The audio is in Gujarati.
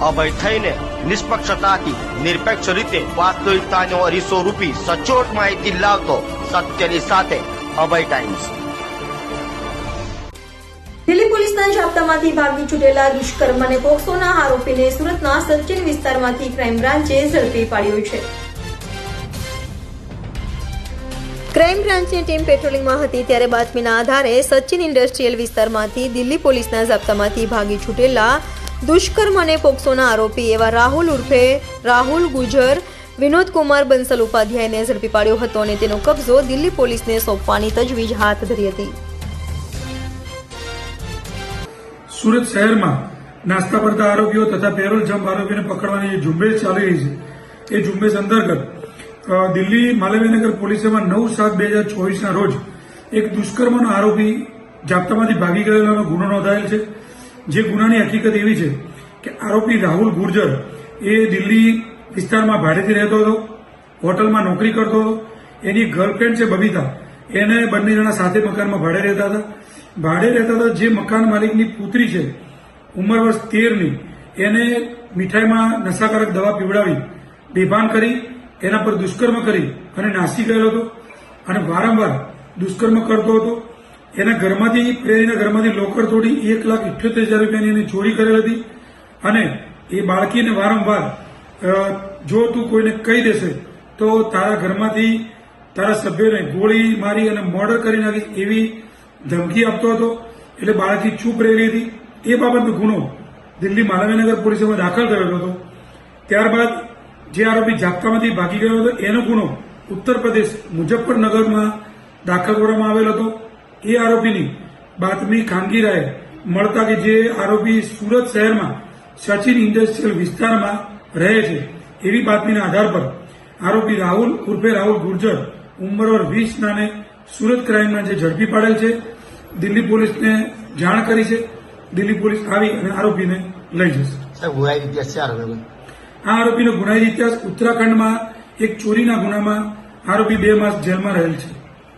અભય થઈને નિષ્પક્ષતાથી નિરપેક્ષ રીતે વાસ્તવિકતાનો અરીસો રૂપી સચોટ માહિતી લાવતો સત્યની સાથે અભય ટાઈમ્સ. દિલ્હી પોલીસના જાપ્તામાંથી ભાગી છૂટેલા દુષ્કર્મ અને પોક્સોના આરોપીને સુરતના સચિન વિસ્તારમાંથી ક્રાઇમ બ્રાન્ચે ઝડપી પાડ્યો છે. ક્રાઇમ બ્રાન્ચની ટીમ પેટ્રોલિંગમાં હતી ત્યારે બાતમીના આધારે સચિન ઇન્ડસ્ટ્રીયલ વિસ્તારમાંથી દિલ્હી પોલીસના જાપ્તામાંથી ભાગી છૂટેલા દુષ્કર્મ અને પોક્સોના આરોપી એવા રાહુલ ઉર્ફે રાહુલ ગુજર, વિનોદ કુમાર બંસલ ઉપાધ્યાયને ઝડપી પાડ્યો હતો અને તેનો કબજો દિલ્હી પોલીસને સોંપવાની તજવીજ હાથ ધરી હતી. સુરત શહેરમાં નાસ્તા પડતા આરોપીઓ તથા પેરોલ જમ્પ આરોપીને પકડવાની ઝુંબેશ ચાલી રહી છે. એ ઝુંબેશ અંતર્ગત દિલ્હી માલવીનગર પોલીસેમાં નવ સાત બે હજાર ચોવીસના રોજ એક દુષ્કર્મનો આરોપી જાપ્તામાંથી ભાગી ગયેલાનો ગુનો નોંધાયેલ છે. જે ગુનાની હકીકત એવી છે કે આરોપી રાહુલ ગુર્જર એ દિલ્હી વિસ્તારમાં ભાડેથી રહેતો હતો, હોટલમાં નોકરી કરતો હતો. એની ગર્લફ્રેન્ડ છે બબીતા. એને બંને જણા સાથે મકાનમાં ભાડે રહેતા હતા. ભાડે રહેતા હતા જે મકાન માલિકની પુત્રી છે, ઉંમર વર્ષ તેરની, એને મીઠાઈમાં નશાકારક દવા પીવડાવી, બેભાન કરી, એના પર દુષ્કર્મ કરી અને નાસી ગયેલો હતો. અને વારંવાર દુષ્કર્મ કરતો હતો. એના ઘરમાંથી, પ્રેરીના ઘરમાંથી લોકર તોડી એક લાખ ઇઠ્યોતેર હજાર રૂપિયાની એની ચોરી કરેલ હતી. અને એ બાળકીને વારંવાર જો તું કોઈને કહી દેશે, તો તારા ઘરમાંથી તારા સભ્યોને ગોળી મારી અને મર્ડર કરી નાખી એવી ધમકી આપતો હતો. એટલે બાળકી ચૂપ રહેલી હતી. એ બાબતનો ગુનો દિલ્હી માલવીનગર પોલીસમાં દાખલ કરેલો હતો. ત્યારબાદ જે આરોપી જાપ્તામાંથી ભાગી ગયો હતો, એનો ગુનો ઉત્તર પ્રદેશ મુઝફ્ફરનગરમાં દાખલ કરવામાં આવેલ હતો. એ આરોપીની બાતમી ખાનગી રાય મળતા કે જે આરોપી સુરત શહેરમાં સચિન ઇન્ડસ્ટ્રીયલ વિસ્તારમાં રહે છે એવી બાતમીના આધાર પર આરોપી રાહુલ ઉર્ફે રાહુલ ગુર્જર ઉંમરવર વીસ નાને સુરત ક્રાઇમમાં જે ઝડપી પાડેલ છે દિલ્હી પોલીસને જાણ કરી છે દિલ્હી પોલીસ આવી અને આરોપીને લઈ જશે. આ આરોપીનો ગુનાહિત ઇતિહાસ ઉત્તરાખંડમાં એક ચોરીના ગુનામાં આરોપી બે માસ જેલમાં રહેલ છે.